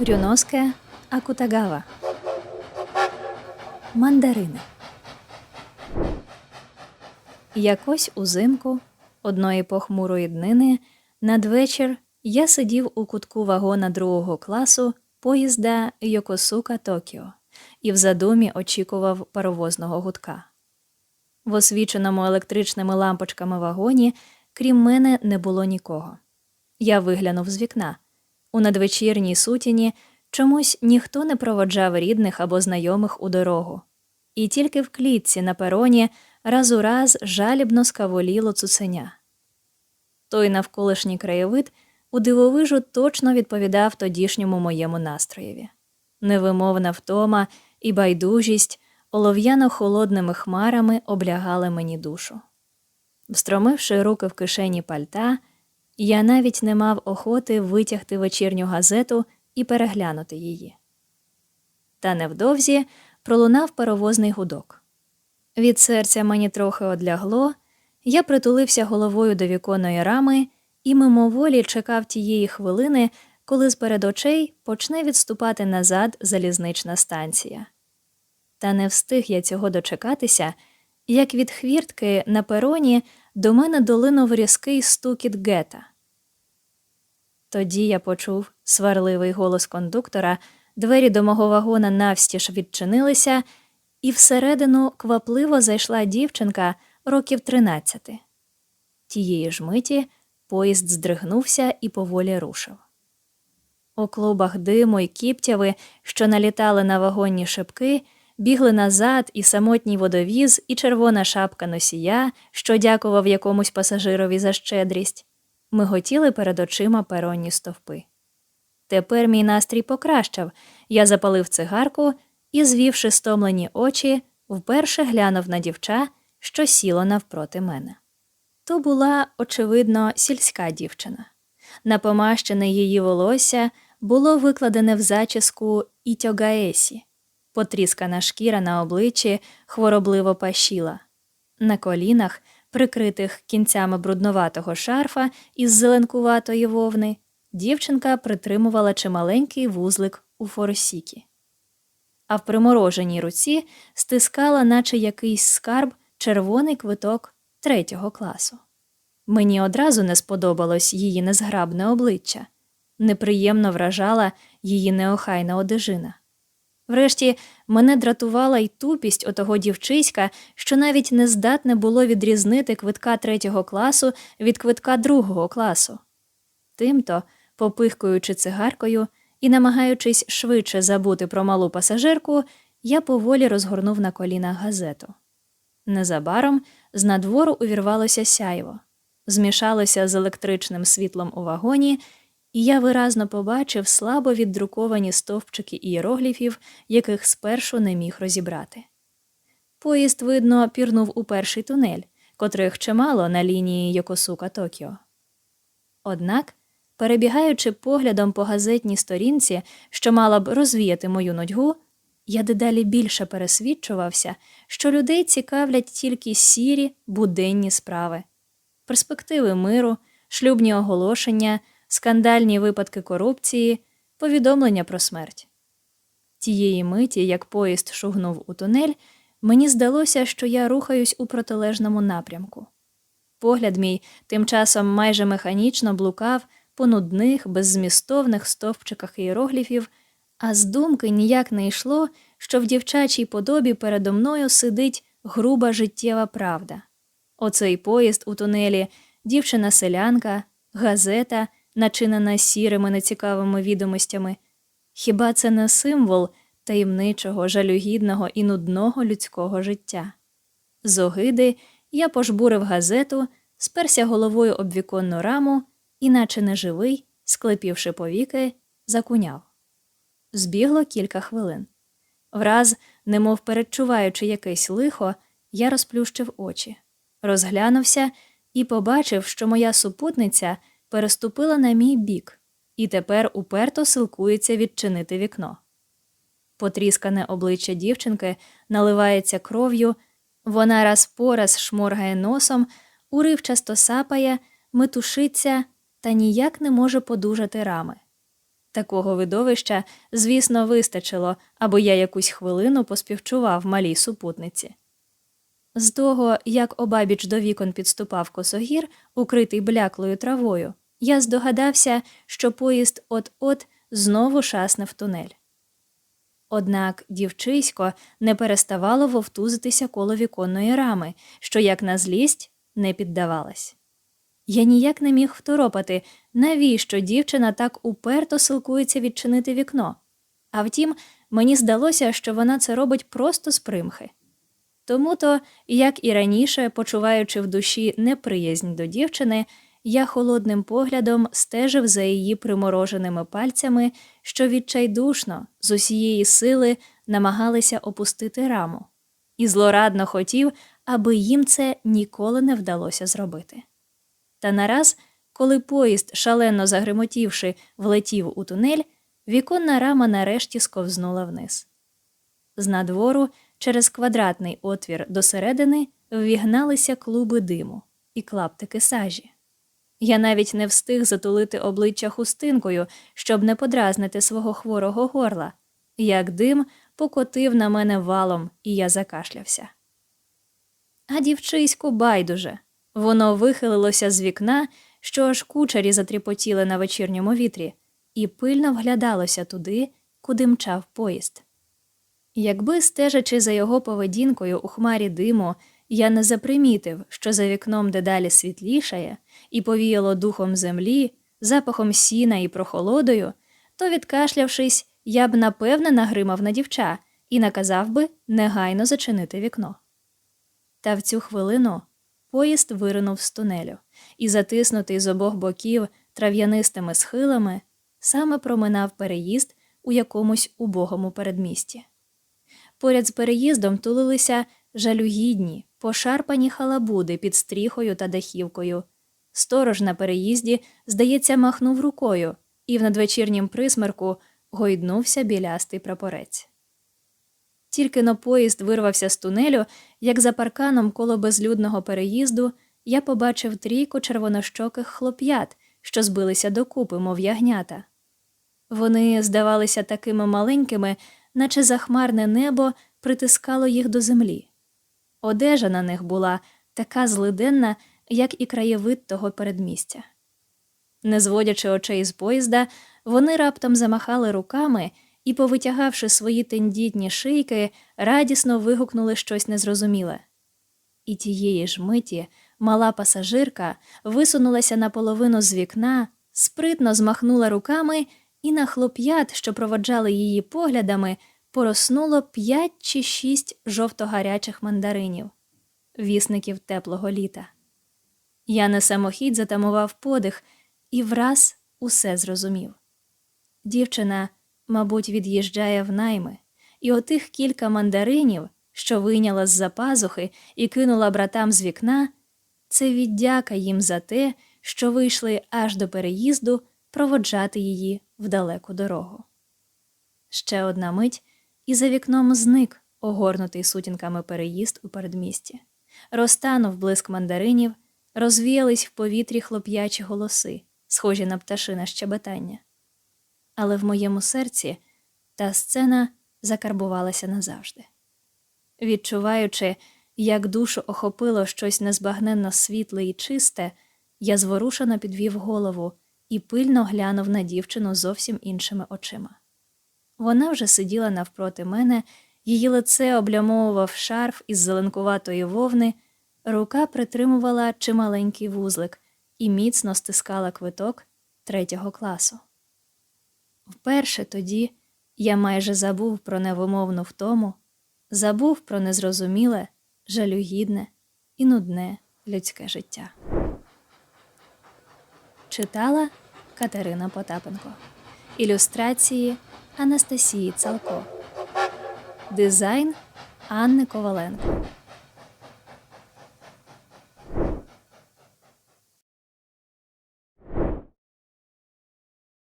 Рюноске Акутагава. Мандарини. Якось узимку одної похмурої днини надвечір я сидів у кутку вагона другого класу поїзда Йокосука Токіо і в задумі очікував паровозного гудка. В освіченому електричними лампочками вагоні, крім мене, не було нікого. Я виглянув з вікна. У надвечірній сутіні чомусь ніхто не проводжав рідних або знайомих у дорогу, і тільки в клітці на пероні раз у раз жалібно скаволіло цуценя. Той навколишній краєвид у дивовижу точно відповідав тодішньому моєму настроєві. Невимовна втома і байдужість олов'яно холодними хмарами облягали мені душу. Встромивши руки в кишені пальта, я навіть не мав охоти витягти вечірню газету і переглянути її. Та невдовзі пролунав паровозний гудок. Від серця мені трохи одлягло, я притулився головою до віконної рами і мимоволі чекав тієї хвилини, коли з перед очей почне відступати назад залізнична станція. Та не встиг я цього дочекатися, як від хвіртки на пероні до мене долинув різкий стукіт гета. Тоді я почув сварливий голос кондуктора, двері до мого вагона навстіж відчинилися, і всередину квапливо зайшла дівчинка років тринадцяти. Тієї ж миті поїзд здригнувся і поволі рушив. У клубах диму й кіптяви, що налітали на вагонні шибки, бігли назад і самотній водовіз, і червона шапка носія, що дякував якомусь пасажирові за щедрість, миготіли перед очима перонні стовпи. Тепер мій настрій покращав, я запалив цигарку і, звівши стомлені очі, вперше глянув на дівча, що сіло навпроти мене. То була, очевидно, сільська дівчина. Напомащене її волосся було викладене в зачіску ітьогаесі, потріскана шкіра на обличчі хворобливо пашіла. На колінах, прикритих кінцями брудноватого шарфа із зеленкуватої вовни, дівчинка притримувала чималенький вузлик у форосікі. А в примороженій руці стискала, наче якийсь скарб, червоний квиток третього класу. Мені одразу не сподобалось її незграбне обличчя, неприємно вражала її неохайна одежина. Врешті мене дратувала й тупість отого дівчиська, що навіть не здатне було відрізнити квитка третього класу від квитка другого класу. Тимто, попихкуючи цигаркою і намагаючись швидше забути про малу пасажирку, я поволі розгорнув на колінах газету. Незабаром з надвору увірвалося сяйво, змішалося з електричним світлом у вагоні, і я виразно побачив слабо віддруковані стовпчики ієрогліфів, яких спершу не міг розібрати. Поїзд, видно, пірнув у перший тунель, котрих чимало на лінії Йокосука Токіо. Однак, перебігаючи поглядом по газетній сторінці, що мала б розвіяти мою нудьгу, я дедалі більше пересвідчувався, що людей цікавлять тільки сірі буденні справи, перспективи миру, шлюбні оголошення, скандальні випадки корупції, повідомлення про смерть. Тієї миті, як поїзд шугнув у тунель, мені здалося, що я рухаюсь у протилежному напрямку. Погляд мій тим часом майже механічно блукав по нудних, беззмістовних стовпчиках іерогліфів, а з думки ніяк не йшло, що в дівчачій подобі передо мною сидить груба життєва правда. Оцей поїзд у тунелі, дівчина-селянка, газета, начинена сірими нецікавими відомостями. Хіба це не символ таємничого, жалюгідного і нудного людського життя? З огиди я пожбурив газету, сперся головою об віконну раму і, наче неживий, склепівши повіки, закуняв. Збігло кілька хвилин. Враз, немов передчуваючи якесь лихо, я розплющив очі, розглянувся і побачив, що моя супутниця переступила на мій бік і тепер уперто силкується відчинити вікно. Потріскане обличчя дівчинки наливається кров'ю, вона раз по раз шморгає носом, уривчасто сапає, метушиться та ніяк не може подужати рами. Такого видовища, звісно, вистачило, аби я якусь хвилину поспівчував малій супутниці. З того, як обабіч до вікон підступав косогір, укритий бляклою травою, я здогадався, що поїзд от-от знову шасне в тунель. Однак дівчисько не переставало вовтузитися коло віконної рами, що, як на злість, не піддавалась. Я ніяк не міг второпати, навіщо дівчина так уперто силкується відчинити вікно. А втім, мені здалося, що вона це робить просто з примхи. Тому то, як і раніше, почуваючи в душі неприязнь до дівчини, я холодним поглядом стежив за її примороженими пальцями, що відчайдушно з усієї сили намагалися опустити раму, і злорадно хотів, аби їм це ніколи не вдалося зробити. Та нараз, коли поїзд, шалено загримотівши, влетів у тунель, віконна рама нарешті сковзнула вниз. З надвору, через квадратний отвір досередини, ввігналися клуби диму і клаптики сажі. Я навіть не встиг затулити обличчя хустинкою, щоб не подразнити свого хворого горла, як дим покотив на мене валом, і я закашлявся. А дівчиську байдуже. Воно вихилилося з вікна, що аж кучері затріпотіли на вечірньому вітрі, і пильно вглядалося туди, куди мчав поїзд. Якби, стежачи за його поведінкою у хмарі диму, я не запримітив, що за вікном дедалі світлішає, і повіяло духом землі, запахом сіна і прохолодою, то, відкашлявшись, я б напевне нагримав на дівча і наказав би негайно зачинити вікно. Та в цю хвилину поїзд виринув з тунелю і, затиснутий з обох боків трав'янистими схилами, саме проминав переїзд у якомусь убогому передмісті. Поряд з переїздом тулилися жалюгідні, пошарпані халабуди під стріхою та дахівкою. Сторож на переїзді, здається, махнув рукою, і в надвечірнім присмерку гойднувся білястий прапорець. Тільки но поїзд вирвався з тунелю, як за парканом коло безлюдного переїзду я побачив трійку червонощоких хлоп'ят, що збилися докупи, мов ягнята. Вони здавалися такими маленькими, наче захмарне небо притискало їх до землі. Одежа на них була така злиденна, як і краєвид того передмістя. Не зводячи очей з поїзда, вони раптом замахали руками і, повитягавши свої тендітні шийки, радісно вигукнули щось незрозуміле. І тієї ж миті мала пасажирка висунулася наполовину з вікна, спритно змахнула руками, і на хлоп'ят, що проводжали її поглядами, пороснуло п'ять чи шість жовто-гарячих мандаринів, вісників теплого літа. Я на самохідь затамував подих і враз усе зрозумів. Дівчина, мабуть, від'їжджає в найми, і отих кілька мандаринів, що вийняла з за пазухи і кинула братам з вікна, це віддяка їм за те, що вийшли аж до переїзду проводжати її в далеку дорогу. Ще одна мить, і за вікном зник огорнутий сутінками переїзд у передмісті, розтанув блиск мандаринів, розвіялись в повітрі хлоп'ячі голоси, схожі на пташине щебетання. Але в моєму серці та сцена закарбувалася назавжди. Відчуваючи, як душу охопило щось незбагненно світле і чисте, я зворушено підвів голову і пильно глянув на дівчину зовсім іншими очима. Вона вже сиділа навпроти мене, її лице облямовував шарф із зеленкуватої вовни, рука притримувала чималенький вузлик і міцно стискала квиток третього класу. Вперше тоді я майже забув про невимовну втому, забув про незрозуміле, жалюгідне і нудне людське життя. Читала Катерина Потапенко. Ілюстрації Анастасії Цалко. Дизайн Анни Коваленко.